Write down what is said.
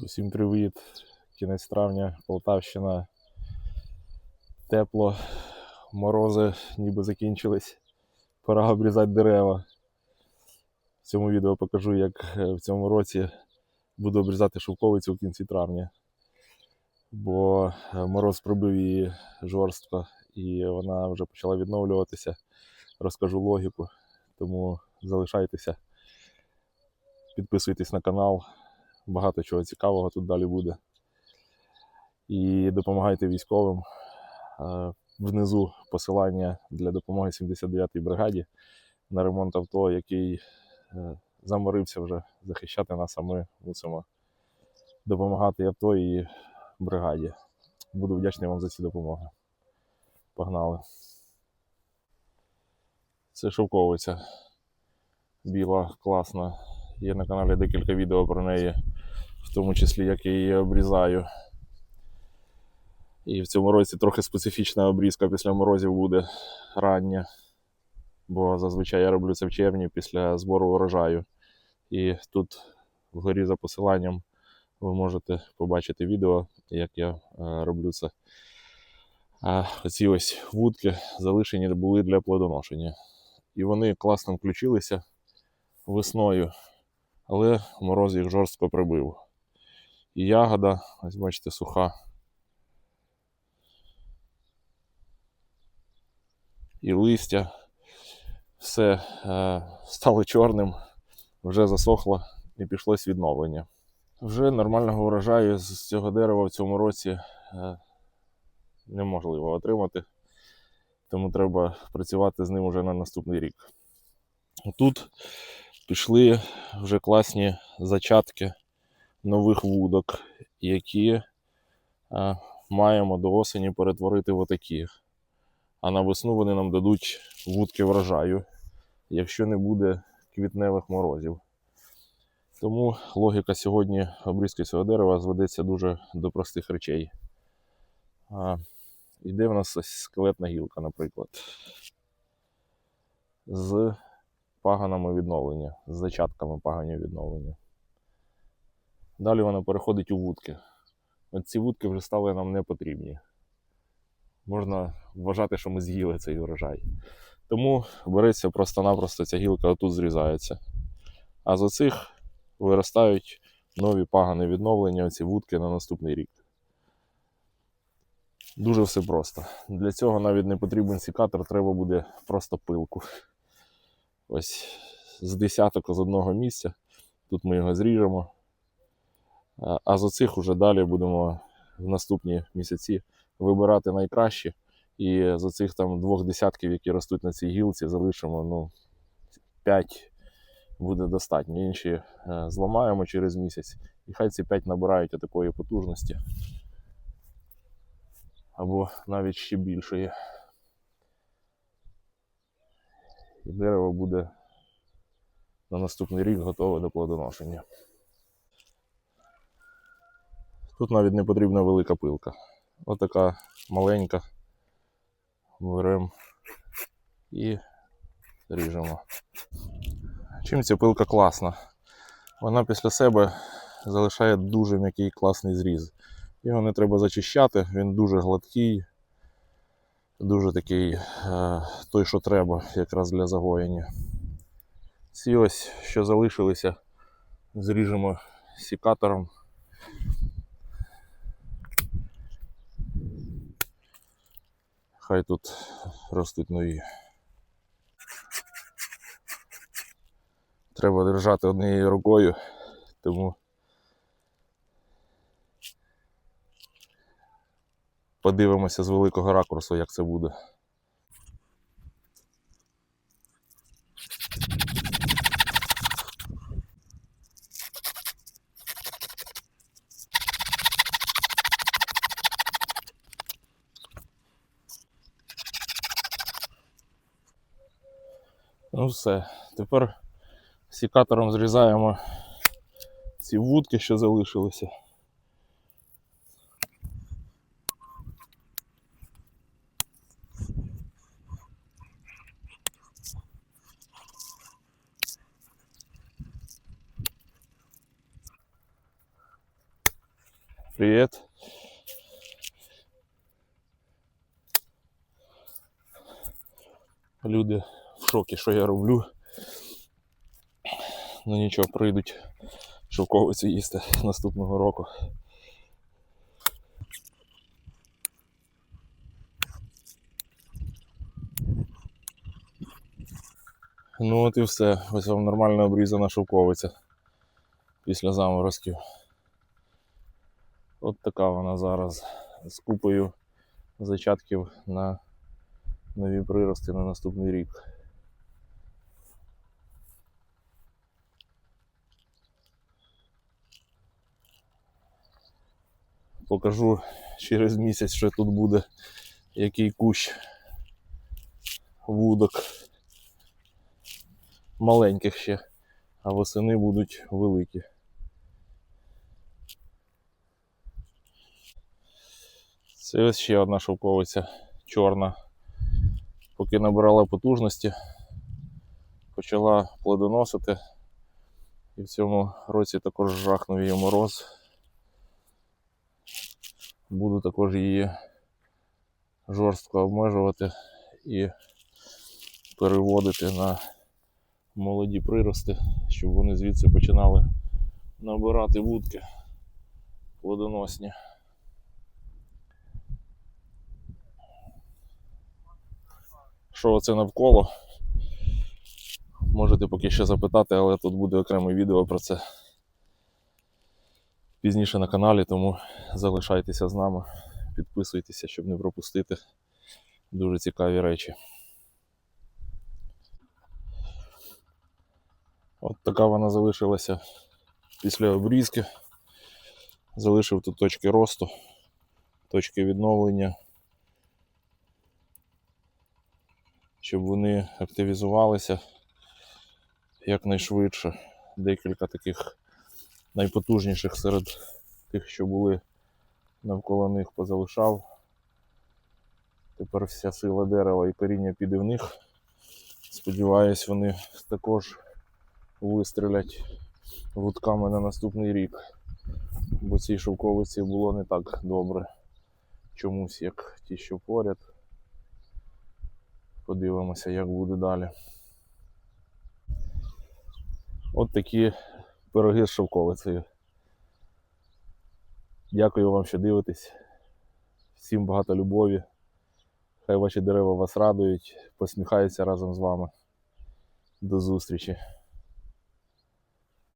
Усім привіт! Кінець травня, Полтавщина. Тепло, морози ніби закінчились. Пора обрізати дерева. В цьому відео покажу, як е, в цьому році буду обрізати шовковицю в кінці травня. Бо е, мороз пробив її жорстко і вона вже почала відновлюватися. Розкажу логіку, тому залишайтеся, підписуйтесь на канал багато чого цікавого тут далі буде. І допомагайте військовим. Е, Внизу посилання для допомоги 79-й бригаді на ремонт авто, який е, заморився вже захищати нас, а ми мусимо допомагати авто і бригаді. Буду вдячний вам за ці допомоги. Погнали. Це шовковиця. Біла, класна. Є на каналі декілька відео про неї в тому числі як я її обрізаю. І в цьому році трохи специфічна обрізка після морозів буде рання, бо зазвичай я роблю це в червні після збору урожаю. І тут вгорі за посиланням ви можете побачити відео, як я е, роблю це. А оці ось вудки залишені були для плодоношення. І вони класно включилися весною, але мороз їх жорстко прибив. І ягода, ось бачите, суха. І листя. Все е, стало чорним, вже засохло і пішлось відновлення. Вже нормального урожаю з цього дерева в цьому році е, неможливо отримати, тому треба працювати з ним уже на наступний рік. Тут пішли вже класні зачатки нових вудок, які а, маємо до осені перетворити в отакі. А на весну вони нам дадуть вудки врожаю, якщо не буде квітневих морозів. Тому логіка сьогодні обрізки цього дерева зведеться дуже до простих речей. А, Іде в нас скелетна гілка, наприклад, з паганами відновлення, з зачатками паганів відновлення. Далі вона переходить у вудки. От ці вудки вже стали нам не потрібні. Можна вважати, що ми з'їли цей урожай. Тому береться просто-напросто ця гілка отут зрізається. А з оцих виростають нові пагани відновлення, оці вудки на наступний рік. Дуже все просто. Для цього навіть не потрібен сікатор, треба буде просто пилку. Ось з десяток з одного місця. Тут ми його зріжемо. А з оцих уже далі будемо в наступні місяці вибирати найкращі. І з оцих там двох десятків, які ростуть на цій гілці, залишимо ну, 5 буде достатньо. Інші е, зламаємо через місяць. І хай ці 5 набирають такої потужності. Або навіть ще більшої. І дерево буде на наступний рік готове до плодоношення. Тут навіть не потрібна велика пилка. Отака маленька. Беремо і ріжемо. Чим ця пилка класна? Вона після себе залишає дуже м'який класний зріз. Його не треба зачищати, він дуже гладкий, дуже такий е, той, що треба, якраз для загоєння. Ці ось, що залишилися, зріжемо сікатором. хай тут ростуть нові. Треба держати однією рукою, тому подивимося з великого ракурсу, як це буде. Ну все, тепер сікатором зрізаємо ці вудки, що залишилися. Привіт. Люди в шокі, що я роблю. Ну нічого, прийдуть шовковиці їсти наступного року. Ну от і все. Ось вам нормально обрізана шовковиця після заморозків. От така вона зараз з купою зачатків на нові прирости на наступний рік. Покажу через місяць, що тут буде який кущ вудок маленьких ще, а восени будуть великі. Це ось ще одна шовковиця чорна. Поки набирала потужності, почала плодоносити. І в цьому році також жахнув її мороз. Буду також її жорстко обмежувати і переводити на молоді прирости, щоб вони звідси починали набирати вудки плодоносні. Що це навколо? Можете поки ще запитати, але тут буде окреме відео про це пізніше на каналі, тому залишайтеся з нами, підписуйтеся, щоб не пропустити дуже цікаві речі. От така вона залишилася після обрізки. Залишив тут точки росту, точки відновлення, щоб вони активізувалися якнайшвидше. Декілька таких найпотужніших серед тих, що були навколо них, позалишав. Тепер вся сила дерева і коріння піде в них. Сподіваюсь, вони також вистрілять вудками на наступний рік. Бо цій шовковиці було не так добре. Чомусь, як ті, що поряд. Подивимося, як буде далі. От такі пироги з шовковицею. Дякую вам, що дивитесь. Всім багато любові. Хай ваші дерева вас радують, посміхаються разом з вами. До зустрічі!